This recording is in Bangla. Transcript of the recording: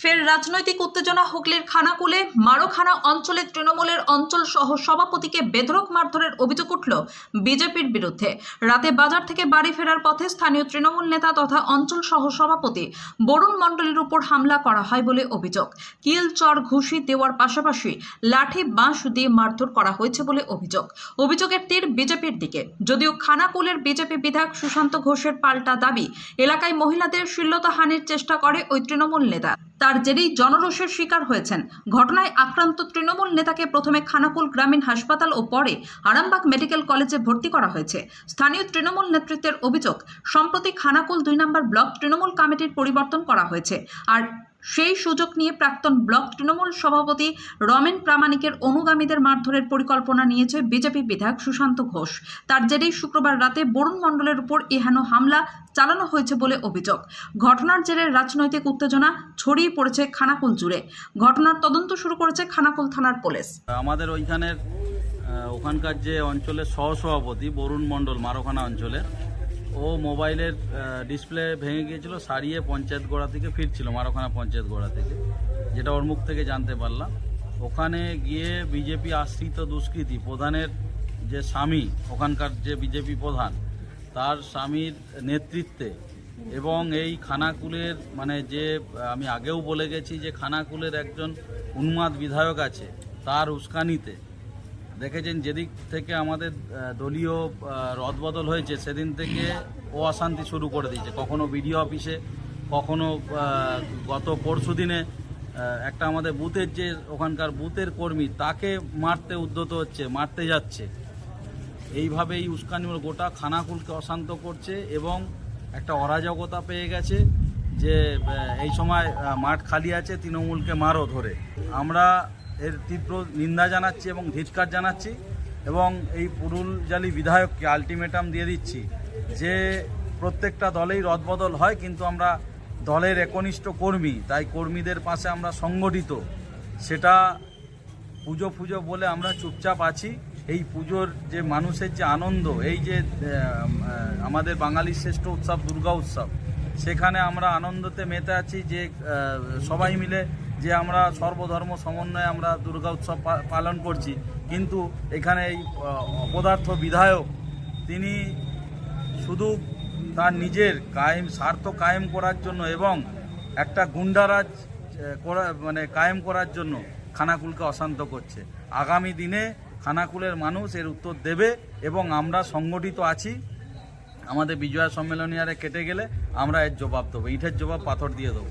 ফের রাজনৈতিক উত্তেজনা হুগলির খানাকুলে, মারোখানা অঞ্চলে তৃণমূলের অঞ্চল সহ সভাপতিকে বেধরক মারধরের অভিযোগ উঠল বিজেপির বিরুদ্ধে। রাতে বাজার থেকে বাড়ি ফেরার পথে স্থানীয় তৃণমূল নেতা তথা অঞ্চল সহ সভাপতি বরুণ মণ্ডলের উপর হামলা করা হয় বলে অভিযোগ। কিল, চর, ঘুষি দেওয়ার পাশাপাশি লাঠি, বাঁশ দিয়ে মারধর করা হয়েছে বলে অভিযোগ। অভিযোগের তীর বিজেপির দিকে। যদিও খানাকুলের বিজেপি বিধায়ক সুশান্ত ঘোষের পাল্টা দাবি, এলাকায় মহিলাদের শ্লীলতাহানির চেষ্টা করে ওই তৃণমূল নেতা। তার জেরেই জনরোষের শিকার হয়েছেন। ঘটনায় আক্রান্ত তৃণমূল নেতাকে প্রথমে খানাকুল গ্রামীণ হাসপাতাল ও পরে আরামবাগ মেডিকেল কলেজে ভর্তি করা হয়েছে। স্থানীয় তৃণমূল নেতৃত্বের অভিযোগ, সম্প্রতি খানাকুল দুই নম্বর ব্লক তৃণমূল কমিটির পরিবর্তন করা হয়েছে। আর সেই সুযোগ নিয়ে প্রাক্তন ব্লক তৃণমূল সভাপতি রমেন প্রামাণিকের অনুগামীদের মারধরের পরিকল্পনা নিয়েছে বিজেপি বিধায়ক সুশান্ত ঘোষ। তার জেরেই শুক্রবার রাতে বরুণ মণ্ডলের উপর এহেন হামলা চালানো হয়েছে বলে অভিযোগ। ঘটনার জেরে রাজনৈতিক উত্তেজনা ছড়িয়ে পড়েছে খানাকুল জুড়ে। ঘটনার তদন্ত শুরু করেছে খানাকুল থানার পুলিশ। আমাদের ওইখানের ওখানকার যে অঞ্চলের সহসভাপতি বরুণ মণ্ডল, মারোখানা অঞ্চলের ও মোবাইলের ডিসপ্লে ভেঙে গিয়েছিল, সারিয়ে পঞ্চায়েত গোড়া থেকে ফিরছিল, মারোখানা পঞ্চায়েত গোড়া থেকে, যেটা ওর মুখ থেকে জানতে পারলাম। ওখানে গিয়ে বিজেপি আশ্রিত দুষ্কৃতী প্রধানের যে স্বামী, ওখানকার যে বিজেপি প্রধান, তার স্বামীর নেতৃত্বে এবং এই খানাকুলের মানে যে, আমি আগেও বলে গেছি যে খানাকুলের একজন উন্মাদ বিধায়ক আছে, তার উস্কানিতে দেখেছেন যেদিক থেকে আমাদের দলীয় রদবদল হয়েছে, সেদিন থেকে ও অশান্তি শুরু করে দিয়েছে। কখনো বিডিও অফিসে, কখনো গত পরশু দিনে একটা আমাদের বুথের যে ওখানকার বুথের কর্মী, তাকে মারতে উদ্যত হচ্ছে, মারতে যাচ্ছে। এইভাবে এই উস্কানিমূলক গোটা খানাকুলকে অশান্ত করছে এবং একটা অরাজকতা পেয়ে গেছে যে এই সময় মাঠ খালি আছে, তৃণমূলকে মারও ধরে। আমরা এর তীব্র নিন্দা জানাচ্ছি এবং ধিৎকার জানাচ্ছি এবং এই পুরুলজালি বিধায়ককে আলটিমেটাম দিয়ে দিচ্ছি যে প্রত্যেকটা দলেই রদবদল হয়, কিন্তু আমরা দলের একনিষ্ঠ কর্মী, তাই কর্মীদের পাশে আমরা সংগঠিত। সেটা পুজো ফুজো বলে আমরা চুপচাপ আছি। এই পুজোর যে মানুষের যে আনন্দ, এই যে আমাদের বাঙালির শ্রেষ্ঠ উৎসব দুর্গা উৎসব, সেখানে আমরা আনন্দতে মেতে আছি যে সবাই মিলে যে আমরা সর্বধর্ম সমন্বয়ে আমরা দুর্গা উৎসব পালন করছি। কিন্তু এখানে এই অপদার্থ বিধায়ক, তিনি শুধু তার নিজের কায়েম, স্বার্থ কায়েম করার জন্য এবং একটা গুন্ডারাজ করা মানে কায়েম করার জন্য খানাকুলকে অশান্ত করছে। আগামী দিনে খানাকুলের মানুষ এর উত্তর দেবে এবং আমরা সংগঠিত আছি। আমাদের বিজয়া সম্মেলনী আরে কেটে গেলে আমরা এর জবাব দেবো। ইটের জবাব পাথর দিয়ে দেবো।